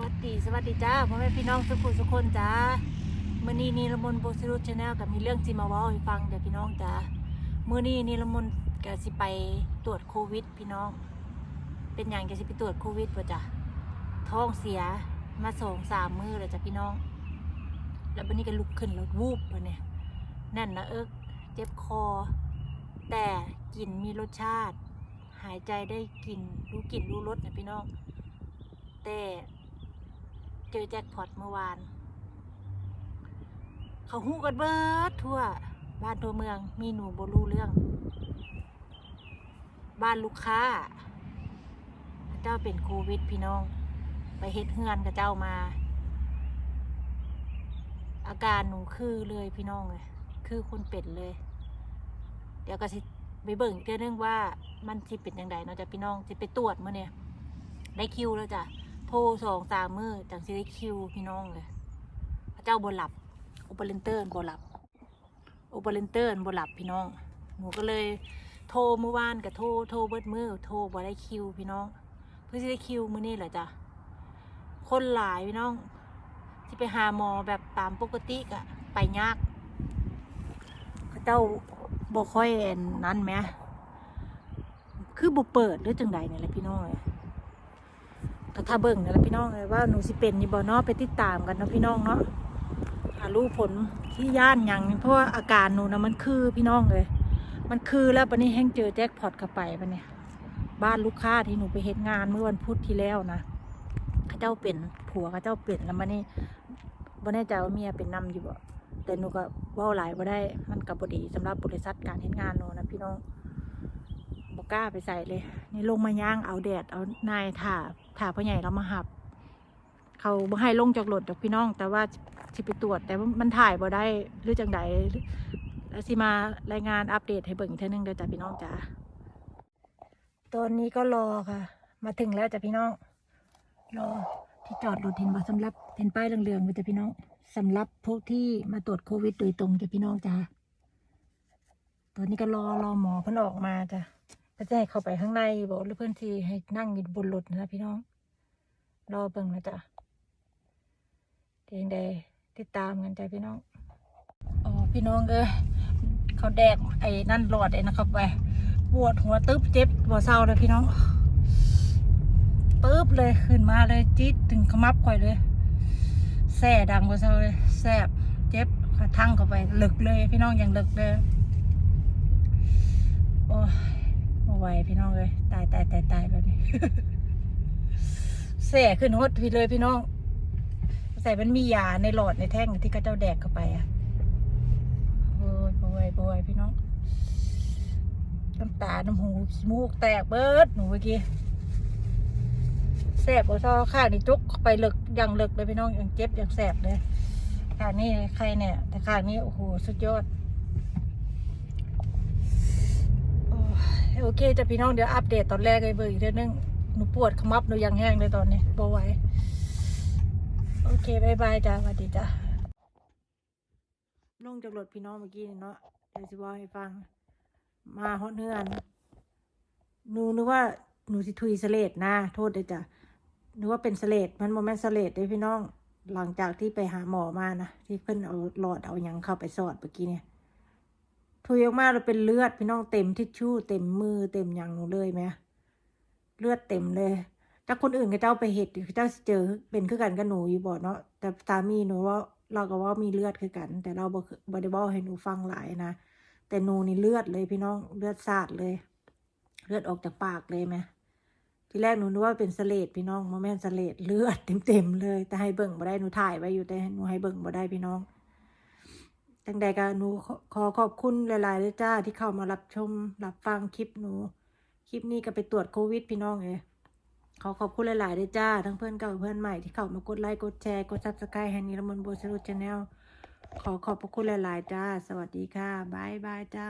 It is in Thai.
วัสดีสวัสดีจ้าพ่อแม่พี่น้องทุกคนทุกคนจ้ามื่อนี้นีละมนโบซิรุชแนลกับมีเรื่องจิมาว่าให้ฟังเดี๋ยวพี่น้องจ้ามื่อนี้นีละมนก็สิไปตรวจโควิด พี่น้อง เป็นอย่างจะสิไปตรวจโควิดป่ะจ้ะท้องเสียมาสองสามมือเลยจ้ะพี่น้อง แล้ววันนี้ก็ลุกขึ้นแล้ววูบไปเนี่ยแน่นนะเอิกเจ็บคอ แต่กลิ่นมีรสชาติ หายใจได้กลิ่นรู้กลิ่นรู้รสนะพี่น้อง แต่ เจอแจ็คพอตเมื่อวาน เขาหูกันเบิดทั่ว บ้านทั่วเมืองมีหนูบรู้เรื่อง บ้านลูกค้า เจ้าเป็นโควิดพี่น้อง ไปเฮ็ดเฮือนกับเจ้ามา อาการหนูคือเลยพี่น้องเลยคือคนเป็ดเลย เดี๋ยวก็สิไปเบิ่งเรื่องว่ามันสิเป็นยังไงเนาะจ้ะพี่น้องสิไปตรวจเมื่อเนี่ยได้คิวแล้วจ้ะ โทรสองสามมือจังสิได้คิวพี่น้องเลยพระเจ้าบนหลับโอเปอเรนเตอร์บนหลับโอเปอเรนเตอร์บนหลับพี่น้อง หนูก็เลย โทรเมื่อวานกับโทรโทรเบิดมือโทรบ่ได้คิวพี่น้อง เพื่อจะได้คิวมื้อนี้แหละจ้ะคนหลายพี่น้อง ที่ไปหาหมอแบบตามปกติกะไปยากเขาเจ้าบ่ค่อยนนั้นไหมคือบ่เปิดหรือจังใดนี่แหละพี่น้องเลย ก็ถ้าเบิ่งนั่นแหละพี่น้องเลยว่าหนูสิเป็นนี่บ่เนาะไปติดตามกันนะพี่น้องเนาะหารู้ผลที่ย่านยังเพราะว่าอาการหนูนะมันคือพี่น้องเลย มันคือแล้วปนี้แห้งเจอแจ็คพอตเข้าไปปะเนี่ยบ้านลูกค้าที่หนูไปเฮ็ดงานเมื่อวันพุธที่แล้วนะเขาเจ้าเป็นผัวเขาเจ้าเป็นแล้วมันนี่บ่แน่ใจว่าเมียเป็นนำอยู่บ่แต่หนูก็ว้าหลายบ่ได้มันกับ่ดีสำหรับบริษัทการเฮ็ดงานหนูนะพี่น้อง บกล้าไปใส่เลย นี่ลงมาย่างเอาแดดเอานายถ่าถ่าพ่อใหญ่เรามาหับ เขาบ่ให้ลงจากรถดอกพี่น้อง แต่ว่าสิไปตรวจ แต่ว่ามันถ่ายบ่ได้หรือจังใดแล้วสิมารายงานอัปเดตให้เบิ่งอีกเท่านึงเด้อจ้ะพี่น้องจ้าตอนนี้ก็รอค่ะ มาถึงแล้วจ้ะพี่น้อง รอที่จอดรถเห็นบ่สำหรับเห็นป้ายเหลืองๆไว้จ้ะพี่น้องสำหรับพวกที่มาตรวจโควิดโดยตรงจ้ะพี่น้องจ้าตอนนี้ก็รอรอหมอเพิ่นออกมาจ้ะ ก็จะให้เข้าไปข้างในบอกหรือเพื่อนที่ให้นั่งอยู่บนรถนะพี่น้อง รอเบิ่งนะจ๊ะเดี๋ยวยังไดติดตามกันจ้ะพี่น้องอ๋อพี่น้องเอ้ยเขาแดกไอ้นั่นหลอดไอ้นะครับไปปวดหัวตึ๊บเจ็บหัวเศร้าเลยพี่น้องปึ๊บเลยขึ้นมาเลยจี๊ดถึงขมับข่อยเลยแส่ดังหัวเศร้าเลยแสบเจ็บขาทั้งเข้าไปหลึกเลย พี่น้องอย่างหลึกเลย โอ้ยบ่ไห วพี่น้องเลยตายตายตายตายแบบนี้แสขึ้นฮดพี่เลยพี่น้องใส่มันมียาในหลอดในแท่งที่กระเจ้าแดกเข้าไปอะโอ้ยบ่ไหวบ่ไหวพี่น้องน้ำตา น้ำหูขี้มูกแตกเบิดหนูเมื่อกี้แสบบ่ซอข้างนี่จุกไปเลึกย่างเลึกเลยพี่น้องอย่างเจ็บย่างแสบเลยข้างนี้ใครเนี่ย แต่ข้างนี้โอ้โหสุดยอด โอ้ย โอเคจะพี่น้องเดี๋ยวอัปเดตตอนแรกเลยเบอร์อีกเรื่องนึงหนูปวดขมับหนูยังแห้งเลยตอนนี้บไหวโอเคบายบายจ้าสวัสดีจ้าลงจากรถพี่น้องเมื่อกี้เนาะเดี๋ยวสิบอกให้ฟัง มาฮอดเฮือนหนูนึกว่าหนูสิทุยสเลดนะ โทษเลยจ้ะนึกว่าเป็นสเลดมันโมเมนต์สเลดเลยพี่น้องหลังจากที่ไปหาหมอมานะที่เพิ่นเอาหลอดเอาหยังเข้าไปสอดเมื่อกี้เนี่ย ถุยออกมาเราเป็นเลือดพี่น้องเต็มทิชชู่เต็มมือเต็มอย่างหนูเลยไหมเลือดเต็มเลยถ้าคนอื่นก็เจ้าไปเห็ดเขาเจ้าเจอเป็นคือกันกับหนูอยู่บ่เนาะแต่สามีหนูว่าเราก็ว่ามีเลือดคือกัน แต่เราบ่เคบ่ได้บอกให้หนูฟังหลายนะแต่หนูนี่เลือดเลยพี่น้องเลือดสาดเลย เลือดออกจากปากเลยไหมทีแรกหนูนึกว่าเป็นสเลดพี่น้องโมแม่นสเลดเลือดเต็มๆเลยแต่ให้เบิ่งบ่ได้หนูถ่ายไว้อยู่แต่หนูให้เบิ่งบ่ได้พี่น้อง ตั้งแต่ก็หนูขอขอบคุณหลายๆเลยจ้าที่เข้ามารับชมรับฟังคลิปหนู คลิปนี้ก็ไปตรวจโควิดพี่น้องเอยขอขอบคุณหลายๆเลยจ้า ทั้งเพื่อนเก่าเพื่อนใหม่ที่เข้ามากดไลค์กดแชร์กดซับสไครต์ให้นิรมนโบสรุชแนลขอขอบพระคุณหลาย ๆ จ้า สวัสดีค่ะบายบายจ้า